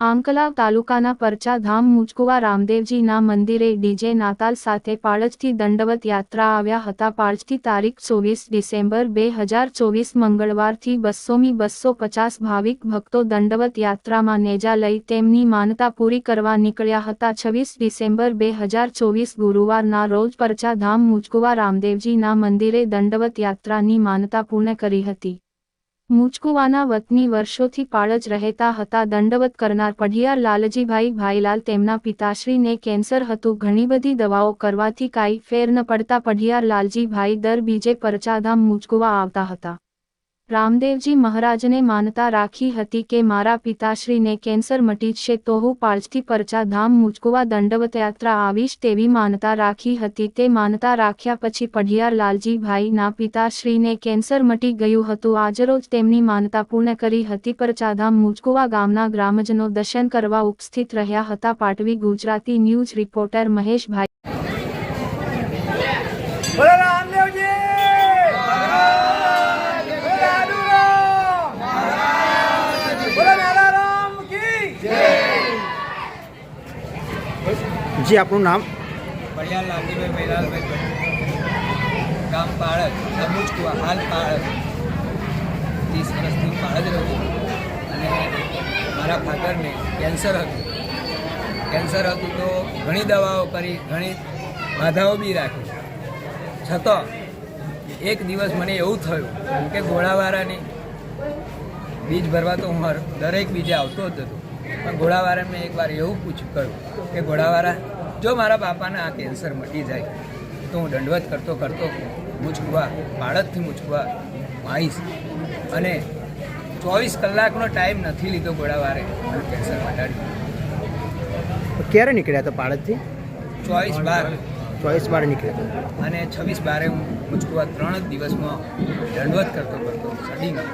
આંકલાવ તાલુકાના પરચા ધામ મુચકુવા રામદેવજીના મંદિરે ડીજે નાતાલ સાથે પાળજથી દંડવત યાત્રા આવ્યા હતા. પાળજથી તારીખ ચોવીસ ડિસેમ્બર બે હજાર ચોવીસ મંગળવારથી બસોમી બસો પચાસ ભાવિક ભક્તો દંડવત યાત્રામાં નેજા લઈ તેમની માનતા પૂરી કરવા નીકળ્યા હતા. છવ્વીસ ડિસેમ્બર બે હજાર ચોવીસ ગુરુવારના રોજ પરચા ધામ મુચકુવા રામદેવજીના મંદિરે દંડવત યાત્રાની માનતા પૂર્ણ કરી હતી. મુચકુવાના વતની વર્ષોથી પાળજ રહેતા હતા દંડવત કરનાર પઢિયાર લાલજીભાઈ ભાઈલાલ તેમના પિતાશ્રીને કેન્સર હતું. ઘણી બધી દવાઓ કરવાથી કાંઈ ફેર ન પડતા પઢિયાર લાલજીભાઈ દર બીજે પરચાધામ મુચકુવા આવતા હતા. રામદેવજી મહારાજને માનતા રાખી હતી કે મારા પિતાશ્રીને કેન્સર મટી છે તો હું પાળથી પરચા ધામ મુચકુવા દંડવત યાત્રા આવીશ તેવી માનતા રાખી હતી. તે માનતા રાખ્યા પછી પઢિયાર લાલજીભાઈના પિતાશ્રીને કેન્સર મટી ગયું હતું. આજરોજ તેમની માનતા પૂર્ણ કરી હતી. પરચાધામ મુચકુવા ગામના ગ્રામજનો દર્શન કરવા ઉપસ્થિત રહ્યા હતા. પાટવી ગુજરાતી ન્યૂઝ રિપોર્ટર મહેશભાઈ જી, આપનું નામ? પડિયાલ લાલજીભાઈ મૈલાલભાઈ પટેલ ગામ પાળજ રમૂજકુવા હાલ પાળક ત્રીસ વર્ષથી પાળજ રહું અને મારા ફાધરને કેન્સર હતું. કેન્સર હતું તો ઘણી દવાઓ કરી, ઘણી બાધાઓ બી રાખી. છતાં એક દિવસ મને એવું થયું કે ઘોડાવાળાની બીજ ભરવા તો હું દરેક બીજે આવતો જ હતો. પણ ઘોડાવાળાને મેં એકવાર એવું પૂછ્યું કહ્યું કે ઘોડાવાળા જો મારા બાપાને આ કેન્સર મટી જાય તો હું દંડવત કરતો કરતો મૂછકવા બાળકથી મૂછકવા માઈશ અને ચોવીસ કલાકનો ટાઈમ નથી લીધો ઘોડાવાળે મને કેન્સર મટાડ્યું. ક્યારે નીકળ્યા હતા પાળદથી ચોવીસ બાર. ચોવીસ બાર નીકળ્યા અને છવ્વીસ બારે હું મૂછકવા ત્રણ જ દિવસમાં દંડવત કરતો કરતો સડી ગયો.